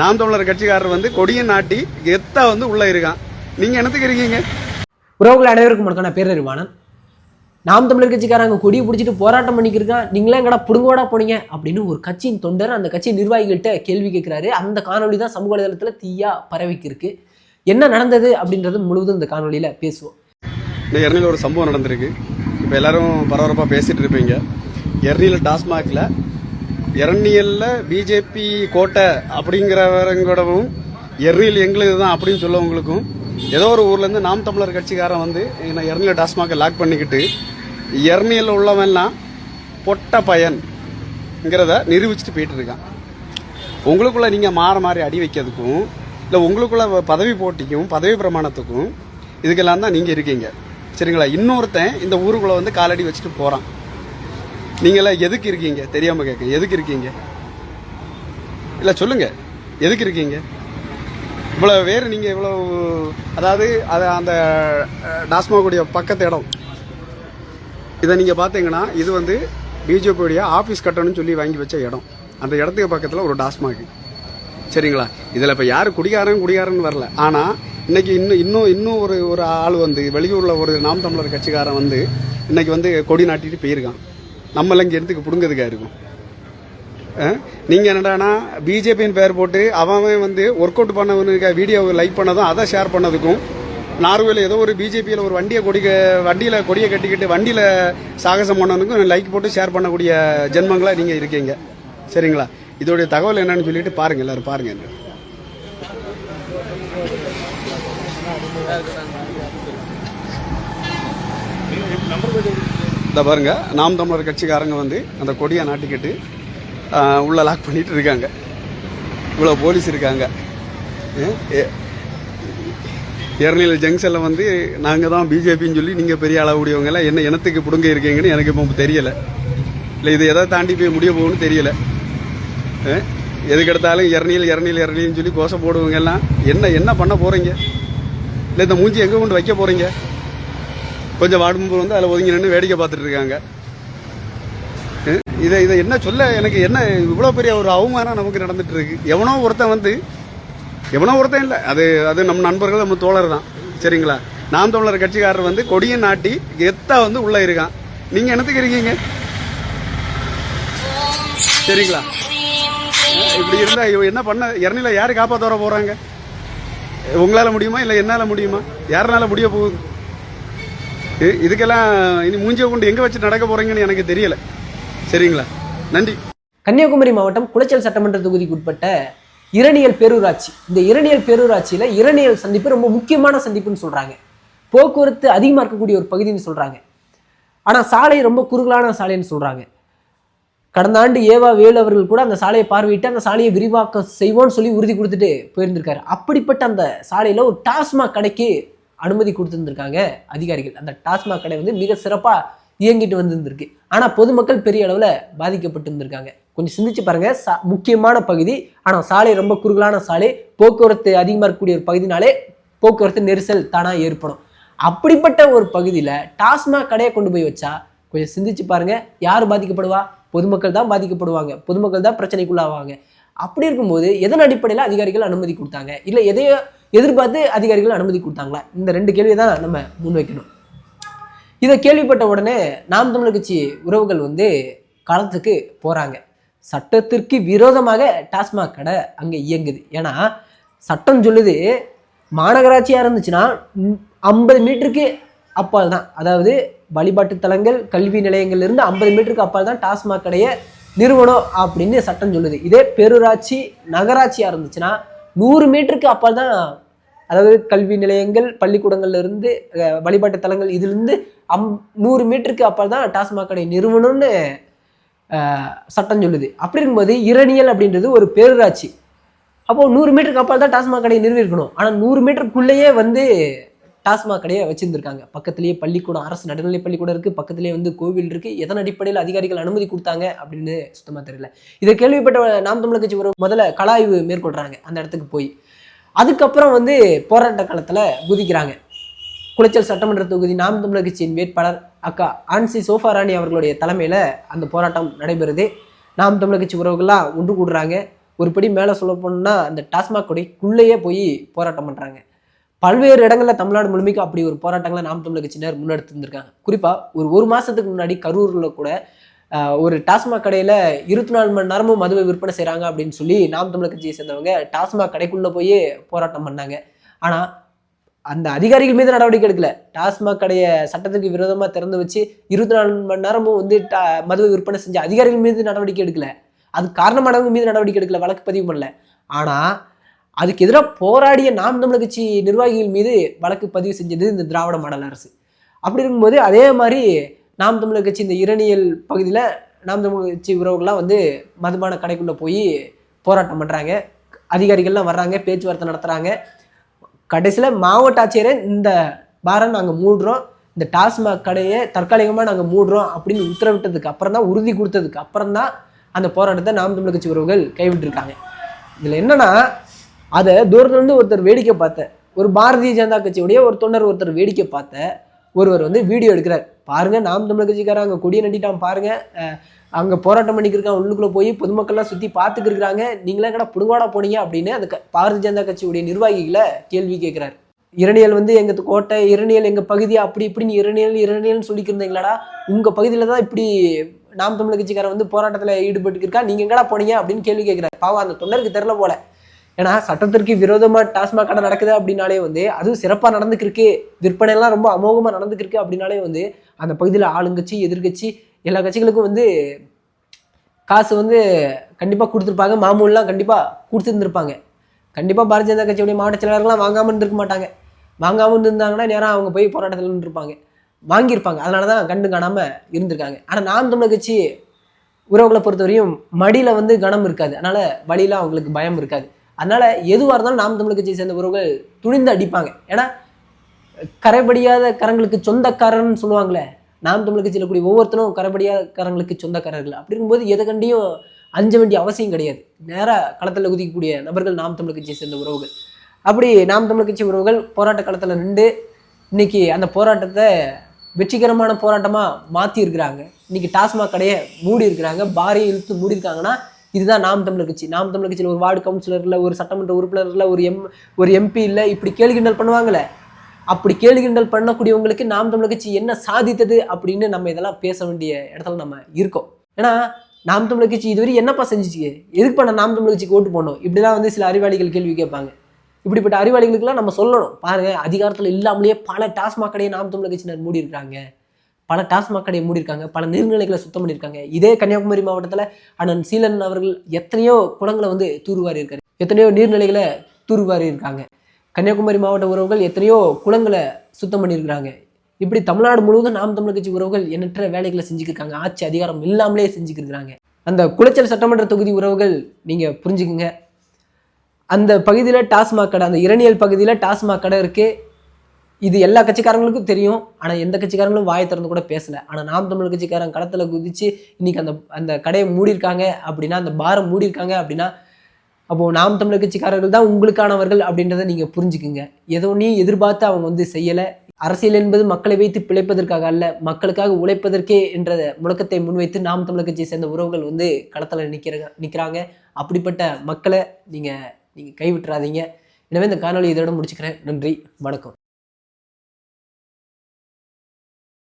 நாம் தமிழர் கட்சிக்காரர் வந்து கொடியை நாட்டி எத்தா வந்து உள்ள இருக்கான். நீங்க என்னத்துக்கு இருக்கீங்க? உறவுகள் அனைவருக்கும் வணக்கம். நான் பேரறிவானன் நாம் தமிழர் கட்சிக்காரங்க கொடியை பிடிச்சிட்டு போராட்டம் பண்ணிக்கிருக்கான். நீங்களே எங்கடா புடுங்கோடா போனீங்க? அப்படின்னு ஒரு கட்சியின் தொண்டர் அந்த கட்சி நிர்வாகிகள்கிட்ட கேள்வி கேட்கிறாரு. அந்த காணொளி தான் சமூக வலைதளத்தில் தீயா பரவிக்கு இருக்கு என்ன நடந்தது அப்படின்றது முழுவதும் இந்த காணொளியில பேசுவோம். இந்த எரணியில் ஒரு சம்பவம் நடந்திருக்கு. இப்போ எல்லாரும் பரபரப்பாக பேசிட்டு இருப்பீங்க. எரணியில் டாஸ்மாகில் எரணியலில் பிஜேபி கோட்டை அப்படிங்கிறவங்களோடவும் எரணியில் எங்களுது தான் அப்படின்னு சொல்லவங்களுக்கும். ஏதோ ஒரு ஊர்லேருந்து நாம் தமிழர் கட்சிக்காரன் வந்து நான் எரணியில் டாஸ்மாகை லாக் பண்ணிக்கிட்டு எரணியில் உள்ளவன்லாம் பொட்ட பயன்ங்கிறத நிரூபிச்சுட்டு போயிட்டு இருக்கான். உங்களுக்குள்ள நீங்கள் மாற மாறி அடி வைக்கிறதுக்கும் இல்லை உங்களுக்குள்ள பதவி போட்டிக்கும் பதவி பிரமாணத்துக்கும் இதுக்கெல்லாம் தான் நீங்கள் இருக்கீங்க. சரிங்களா? இன்னொருத்தன் இந்த ஊருக்குள்ளே வந்து காலடி வச்சுட்டு போகிறான் நீங்களாம் எதுக்கு இருக்கீங்க? தெரியாமல் கேட்க எதுக்கு இருக்கீங்க? இல்லை சொல்லுங்கள் எதுக்கு இருக்கீங்க? இவ்வளோ வேறு நீங்கள் இவ்வளவு அதாவது அது அந்த டாஸ்மாகுடைய பக்கத்து இடம். இதை நீங்கள் பார்த்தீங்கன்னா இது வந்து பிஜேபியுடைய ஆஃபீஸ் கட்டணும்னு சொல்லி வாங்கி வச்ச இடம். அந்த இடத்துக்கு பக்கத்தில் ஒரு டாஸ்மாக். சரிங்களா? இதில் இப்போ யார் குடிகாரன் குடிகாரன்னு வரல. ஆனால் இன்றைக்கி இன்னும் இன்னும் இன்னும் ஒரு ஒரு ஆள் வந்து வெளியூரில் ஒரு நாம் தமிழர் கட்சிக்காரன் வந்து இன்றைக்கி வந்து கொடி நாட்டிட்டு போயிருக்கான். நம்மள இங்க இடத்துக்கு இருக்கும். நீங்கள் என்னடானா பிஜேபின்னு பேர் போட்டு அவன் வந்து ஒர்க் அவுட் பண்ணவனுக்கு வீடியோ லைக் பண்ணதும் அதை ஷேர் பண்ணதுக்கும் நார்வேல ஏதோ ஒரு பிஜேபியில் ஒரு வண்டியை கொடி வண்டியில் கொடியை கட்டிக்கிட்டு வண்டியில் சாகசம் பண்ணவனுக்கும் லைக் போட்டு ஷேர் பண்ணக்கூடிய ஜென்மங்களாக நீங்கள் இருக்கீங்க. சரிங்களா? இதோடைய தகவல் என்னன்னு சொல்லிட்டு பாருங்க எல்லாரும் பாருங்க என்ன. இந்த பாருங்க நாம் தமிழர் கட்சிக்காரங்க வந்து அந்த கொடியை நாட்டிக்கிட்டு உள்ளே உள்ள லாக் பண்ணிட்டு இருக்காங்க. இவ்வளோ போலீஸ் இருக்காங்க. எரணியல் ஜங்ஷனில் வந்து நாங்கள் தான் பிஜேபின்னு சொல்லி நீங்கள் பெரிய அளவுடையவங்க எல்லாம் என்ன இனத்துக்கு பிடுங்க இருக்கீங்கன்னு எனக்கு இப்போ தெரியலை. இல்லை இது எதை தாண்டி போய் முடிய போகும்னு தெரியலை. எதுக்கெடுத்தாலும் எதுக்கு எடுத்தாலும் எரணியல் சொல்லி கோஷம் போடுவங்க எல்லாம் என்ன என்ன பண்ண போகிறீங்க இல்லை இந்த மூஞ்சி எங்கே கொண்டு வைக்க போகிறீங்க கொஞ்சம் வாடும்போது வந்து அதில் ஒதுங்கி நின்று வேடிக்கை பார்த்துட்டு இருக்காங்க. இதை இதை என்ன சொல்ல? எனக்கு என்ன இவ்வளோ பெரிய ஒரு அவமானம் நமக்கு நடந்துட்டு இருக்கு. எவனோ ஒருத்தன் வந்து எவனோ ஒருத்தன் இல்லை. அது அது நம்ம நண்பர்கள் நம்ம தோழர் தான். சரிங்களா? நாம் தமிழர் கட்சிக்காரர் வந்து கொடியை நாட்டி எத்தா வந்து உள்ள இருக்கான். நீங்க என்னத்துக்கு இருக்கீங்க? சரிங்களா? இப்படி இருந்தா இவ என்ன பண்ண? இறநில யாரு காப்பாத்த வர போறாங்க? உங்களால முடியுமா? இல்ல என்னால முடியுமா? யாருனால முடிய போகுது? இதுக்கெல்லாம் இனி மூஞ்சியை கொண்டு எங்க வச்சு நடக்க போறீங்கன்னு எனக்கு தெரியல. சரிங்களா? நன்றி. கன்னியாகுமரி மாவட்டம் குளச்சல் சட்டமன்ற தொகுதிக்கு உட்பட்ட இரணியல் பேரூராட்சி. இந்த இரணியல் பேரூராட்சியில இரணியல் சந்திப்பு ரொம்ப முக்கியமான சந்திப்புன்னு சொல்றாங்க. போக்குவரத்து அதிகமாக இருக்கக்கூடிய ஒரு பகுதின்னு சொல்றாங்க. ஆனா சாலை ரொம்ப குறுகலான சாலைன்னு சொல்றாங்க. கடந்த ஆண்டு ஏவா வேலு அவர்கள் கூட அந்த சாலையை பார்வையிட்டு அந்த சாலையை விரிவாக்கம் செய்வோம்னு சொல்லி உறுதி கொடுத்துட்டு போயிருந்திருக்காரு. அப்படிப்பட்ட அந்த சாலையில ஒரு டாஸ்மாக் கடைக்கு அனுமதி கொடுத்துருந்துருக்காங்க அதிகாரிகள். அந்த டாஸ்மாக் கடை வந்து மிக சிறப்பாக இயங்கிட்டு வந்திருந்திருக்கு. ஆனால் பொதுமக்கள் பெரிய அளவில் பாதிக்கப்பட்டு இருந்திருக்காங்க கொஞ்சம் சிந்திச்சு பாருங்க. சா- முக்கியமான பகுதி. ஆனால் சாலை ரொம்ப குறுகலான சாலை. போக்குவரத்து அதிகமாக இருக்கக்கூடிய ஒரு பகுதினாலே போக்குவரத்து நெரிசல் தானாக ஏற்படும். அப்படிப்பட்ட ஒரு பகுதியில் டாஸ்மாக் கடையை கொண்டு போய் வச்சா கொஞ்சம் சிந்திச்சு பாருங்க. யார் பாதிக்கப்படுவா? பொதுமக்கள் தான் பாதிக்கப்படுவாங்க. பொதுமக்கள் தான் பிரச்சனைக்குள்ளாவாங்க. அப்படி இருக்கும்போது எதன் அடிப்படையில் அதிகாரிகள் அனுமதி கொடுத்தாங்க? இல்லை எதையோ எதிர்பார்த்து அதிகாரிகள் அனுமதி கொடுத்தாங்களா? இந்த ரெண்டு கேள்வியை தான் நம்ம முன்வைக்கணும். இதை கேள்விப்பட்ட உடனே நாம் தமிழர் கட்சி உறவுகள் வந்து களத்துக்கு போகிறாங்க சட்டத்திற்கு விரோதமாக டாஸ்மாக் கடை அங்கே இயங்குது. ஏன்னா சட்டம் சொல்லுது மாநகராட்சியாக இருந்துச்சுன்னா ஐம்பது மீட்டருக்கு அப்பால் தான். அதாவது வழிபாட்டு தலங்கள் கல்வி நிலையங்கள்லேருந்து ஐம்பது மீட்டருக்கு அப்பால் தான் டாஸ்மாக் கடையை நிறுவனம் அப்படின்னு சட்டம் சொல்லுது. இதே பெருராட்சி நகராட்சியாக இருந்துச்சுன்னா நூறு மீட்டருக்கு அப்போ தான் அதாவது கல்வி நிலையங்கள் பள்ளிக்கூடங்கள்ல இருந்து வழிபாட்டு தலங்கள் இதிலிருந்து அம் நூறு மீட்டருக்கு அப்போ தான் டாஸ்மாக் கடை நிறுவனம்னு சட்டம் சொல்லுது. அப்படி இருக்கும்போது இரணியல் அப்படின்றது ஒரு பேரூராட்சி. அப்போ நூறு மீட்டருக்கு அப்பால் தான் டாஸ்மாக் கடையை நிறுவிருக்கணும் ஆனால் நூறு மீட்டருக்குள்ளேயே வந்து டாஸ்மாக் கடையை வச்சிருந்திருக்காங்க. பக்கத்துலேயே பள்ளிக்கூடம் அரசு நடுநிலை பள்ளிக்கூடம் இருக்குது பக்கத்திலேயே வந்து கோவில் இருக்குது எதன் அடிப்படையில் அதிகாரிகள் அனுமதி கொடுத்தாங்க அப்படின்னு சுத்தமாக தெரியல. இதை கேள்விப்பட்ட நாம் தமிழர் கட்சி ஒரு முதல்ல கலாய்வு மேற்கொள்கிறாங்க அந்த இடத்துக்கு போய். அதுக்கப்புறம் வந்து போராட்ட காலத்தில் குதிக்கிறாங்க. குளச்சல் சட்டமன்ற தொகுதி நாம் தமிழர் கட்சியின் வேட்பாளர் அக்கா ஆன்சி சோஃபாராணி அவர்களுடைய தலைமையில் அந்த போராட்டம் நடைபெறுது. நாம் தமிழர் கட்சி உறவுகள்லாம் ஒன்று கூடுறாங்க. ஒரு படி மேலே சொல்ல போனோம்னா அந்த டாஸ்மாக் கொடைக்குள்ளேயே போய் போராட்டம் பண்ணுறாங்க பல்வேறு இடங்களில் தமிழ்நாடு முழுமைக்கும் அப்படி ஒரு போராட்டங்களை நாம் தமிழர் கட்சியினர் முன்னெடுத்து இருந்திருக்காங்க குறிப்பாக ஒரு ஒரு மாதத்துக்கு முன்னாடி கரூரில் கூட ஒரு டாஸ்மாக் கடையில் இருபத்தி நாலு மணி நேரமும் மதுவை விற்பனை செய்கிறாங்க அப்படின்னு சொல்லி நாம் தமிழர் கட்சியை சேர்ந்தவங்க டாஸ்மாக் கடைக்குள்ளே போய் போராட்டம் பண்ணாங்க. ஆனால் அந்த அதிகாரிகள் மீது நடவடிக்கை எடுக்கல. டாஸ்மாக் கடையை சட்டத்துக்கு விரோதமாக திறந்து வச்சு இருபத்தி நாலு மணி நேரமும் வந்து டா- மதுவை விற்பனை செஞ்ச அதிகாரிகள் மீது நடவடிக்கை எடுக்கல. அது காரணமானவங்க மீது நடவடிக்கை எடுக்கல வழக்கு பதிவு பண்ணல. ஆனால் அதுக்கு எதிராக போராடிய நாம் தமிழர் கட்சி நிர்வாகிகள் மீது வழக்கு பதிவு செஞ்சது இந்த திராவிட மாடல் அரசு. அப்படி இருக்கும்போது அதே மாதிரி நாம் தமிழர் கட்சி இந்த இரணியல் பகுதியில் நாம் தமிழர் கட்சி உறவுகள்லாம் வந்து மதுபான கடைக்குள்ளே போய் போராட்டம் பண்ணுறாங்க அதிகாரிகள்லாம் வர்றாங்க பேச்சுவார்த்தை நடத்துகிறாங்க கடைசியில் மாவட்ட ஆட்சியரை இந்த வாரம் நாங்கள் மூடுறோம் இந்த டாஸ்மாக் கடையை தற்காலிகமாக நாங்கள் மூடுறோம் அப்படின்னு உத்தரவிட்டதுக்கு அப்புறம் தான் உறுதி கொடுத்ததுக்கு அப்புறம் தான் அந்த போராட்டத்தை நாம் தமிழர் கட்சி உறவுகள் கைவிட்டுருக்காங்க. இதில் என்னென்னா அதை தூரத்துல இருந்து ஒருத்தர் வேடிக்கை பார்த்த ஒரு பாரதிய ஜனதா கட்சியுடைய ஒரு தொண்டர் ஒருத்தர் வேடிக்கை பார்த்த ஒருவர் வந்து வீடியோ எடுக்கிறார். பாருங்க நாம் தமிழர் கட்சிக்காரன் அங்கே கொடியை நட்டிட்டான் பாருங்க. அங்கே போராட்டம் பண்ணிக்கிருக்கான் உள்ளுக்குள்ளே போய் பொதுமக்கள்லாம் சுற்றி பார்த்துக்கிருக்கிறாங்க நீங்களே கடை புடுங்காடா போனீங்க அப்படின்னு அந்த பாரதிய ஜனதா கட்சியுடைய நிர்வாகிகளை கேள்வி கேட்கிறார். இரணியல் வந்து எங்கள் கோட்டை இரணியல் எங்கள் பகுதி அப்படி இப்படின்னு இரணியல் இரணியல்னு சொல்லிக்கிருந்தீங்களாடா. உங்கள் பகுதியில் தான் இப்படி நாம் தமிழர் கட்சிக்காரன் வந்து போராட்டத்தில் ஈடுபட்டு இருக்கா. எங்கடா போனீங்க அப்படின்னு கேள்வி கேட்குறாரு. பாவம் அந்த தொண்டருக்கு தெரில போல. ஏன்னா சட்டத்திற்கு விரோதமா டாஸ்மாக் கடை நடக்குது அப்படின்னாலே வந்து அதுவும் சிறப்பா நடந்துக்கிருக்கு. விற்பனைலாம் ரொம்ப அமோகமா நடந்துக்கிருக்கு அப்படின்னாலே வந்து அந்த பகுதியில் ஆளுங்கட்சி எதிர்க்கட்சி எல்லா கட்சிகளுக்கும் வந்து காசு வந்து கண்டிப்பாக கொடுத்துருப்பாங்க. மாமூல்லாம் கண்டிப்பாக கொடுத்துருந்துருப்பாங்க. கண்டிப்பாக பாரதிய ஜனதா கட்சியுடைய மாவட்ட செயலாளர்கள்லாம் வாங்காமல் இருந்திருக்க மாட்டாங்க. வாங்காமல் இருந்திருந்தாங்கன்னா நேரம் அவங்க போய் போராட்டத்தில் நின்றுருப்பாங்க. வாங்கியிருப்பாங்க. அதனால தான் கண்டு காணாமல் இருந்திருக்காங்க. ஆனால் நாம் தமிழக கட்சி உறவுகளை பொறுத்தவரையும் மடியில் வந்து கனம் இருக்காது. அதனால் வழியில் அவங்களுக்கு பயம் இருக்காது. அதனால் எதுவாக இருந்தாலும் நாம் தமிழ் கட்சியை சேர்ந்த உறவுகள் துணிந்து அடிப்பாங்க. ஏன்னா கரைபடியாத கரங்களுக்கு சொந்தக்காரர்னு சொல்லுவாங்களே நாம் தமிழ் கட்சியில் கூடிய ஒவ்வொருத்தரும் கரைபடியாத கரங்களுக்கு சொந்தக்காரர்கள். அப்படிங்கும்போது எதை கண்டியும் அஞ்ச வேண்டிய அவசியம் கிடையாது. நேராக களத்தில் குதிக்கக்கூடிய நபர்கள் நாம் தமிழ் கட்சியை சேர்ந்த உறவுகள். அப்படி நாம் தமிழ் கட்சி உறவுகள் போராட்ட களத்தில் நின்று இன்னைக்கு அந்த போராட்டத்தை வெற்றிகரமான போராட்டமாக மாற்றி இருக்கிறாங்க டாஸ்மாக் கடையை மூடி இருக்கிறாங்க பாரியை இழுத்து மூடி இருக்காங்கன்னா இதுதான் நாம் தமிழர் கட்சி. நாம் தமிழர் கட்சியில் ஒரு வார்டு கவுன்சிலர் இல்லை ஒரு சட்டமன்ற உறுப்பினர் இல்லை ஒரு எம் ஒரு எம்பி இல்லை இப்படி கேள்வி கிண்டல் பண்ணுவாங்களே? அப்படி கேள்வி கிண்டல் பண்ணக்கூடியவங்களுக்கு நாம் தமிழர் கட்சி என்ன சாதித்தது அப்படின்னு நம்ம இதெல்லாம் பேச வேண்டிய இடத்துல நம்ம இருக்கோம். ஏன்னா நாம் தமிழர் கட்சி இதுவரை என்னப்பா செஞ்சிச்சு? எதுக்கு பண்ண நாம் தமிழர் கட்சிக்கு ஓட்டு போடணும்? இப்படிலாம் வந்து சில அறிவாளிகள் கேள்வி கேட்பாங்க. இப்படிப்பட்ட அறிவாளிகளுக்கெல்லாம் நம்ம சொல்லணும். பாருங்கள் அதிகாரத்தில் இல்லாமலேயே பல டாஸ்மாக் கடையை நாம் தமிழர் கட்சியினர் மூடி இருக்காங்க பல டாஸ்மாக் கடையை மூடியிருக்காங்க பல நீர்நிலைகளை சுத்தம் பண்ணியிருக்காங்க. இதே கன்னியாகுமரி மாவட்டத்தில் அண்ணன் சீலன் அவர்கள் எத்தனையோ குளங்களை வந்து தூர்வாரி இருக்காரு. எத்தனையோ நீர்நிலைகளை தூர்வாரி இருக்காங்க. கன்னியாகுமரி மாவட்ட உறவுகள் எத்தனையோ குளங்களை சுத்தம் பண்ணியிருக்கிறாங்க. இப்படி தமிழ்நாடு முழுவதும் நாம் தமிழர் கட்சி உறவுகள் எண்ணற்ற வேலைகளை செஞ்சுக்கிருக்காங்க. ஆட்சி அதிகாரம் இல்லாமலே செஞ்சுக்கிருக்கிறாங்க. அந்த குளச்சல் சட்டமன்ற தொகுதி உறவுகள் நீங்கள் புரிஞ்சுக்குங்க. அந்த பகுதியில் டாஸ்மாக் கடை அந்த இரணியல் பகுதியில் டாஸ்மாக் கடை இருக்குது இது எல்லா கட்சிக்காரங்களுக்கும் தெரியும். ஆனால் எந்த கட்சிக்காரங்களும் வாயை திறந்து கூட பேசலை. ஆனால் நாம் தமிழ் கட்சிக்காரன் களத்தில் குதிச்சு இன்னைக்கு அந்த அந்த கடையை மூடியிருக்காங்க அப்படின்னா அந்த பாரை மூடியிருக்காங்க அப்படின்னா அப்போது நாம் தமிழர் கட்சிக்காரர்கள் தான் உங்களுக்கானவர்கள் அப்படின்றத நீங்கள் புரிஞ்சுக்குங்க. ஏதோ நீ எதிர்பார்த்து அவங்க வந்து செய்யலை. அரசியல் என்பது மக்களை வைத்து பிழைப்பதற்காக அல்ல மக்களுக்காக உழைப்பதற்கே என்ற முழக்கத்தை முன்வைத்து நாம் தமிழர் கட்சியை சேர்ந்த உறவுகள் வந்து களத்தில் நிற்கிற நிற்கிறாங்க அப்படிப்பட்ட மக்களை நீங்கள் நீங்கள் கைவிட்டுறாதீங்க. எனவே இந்த காணொலி இதோட முடிச்சுக்கிறேன். நன்றி. வணக்கம்.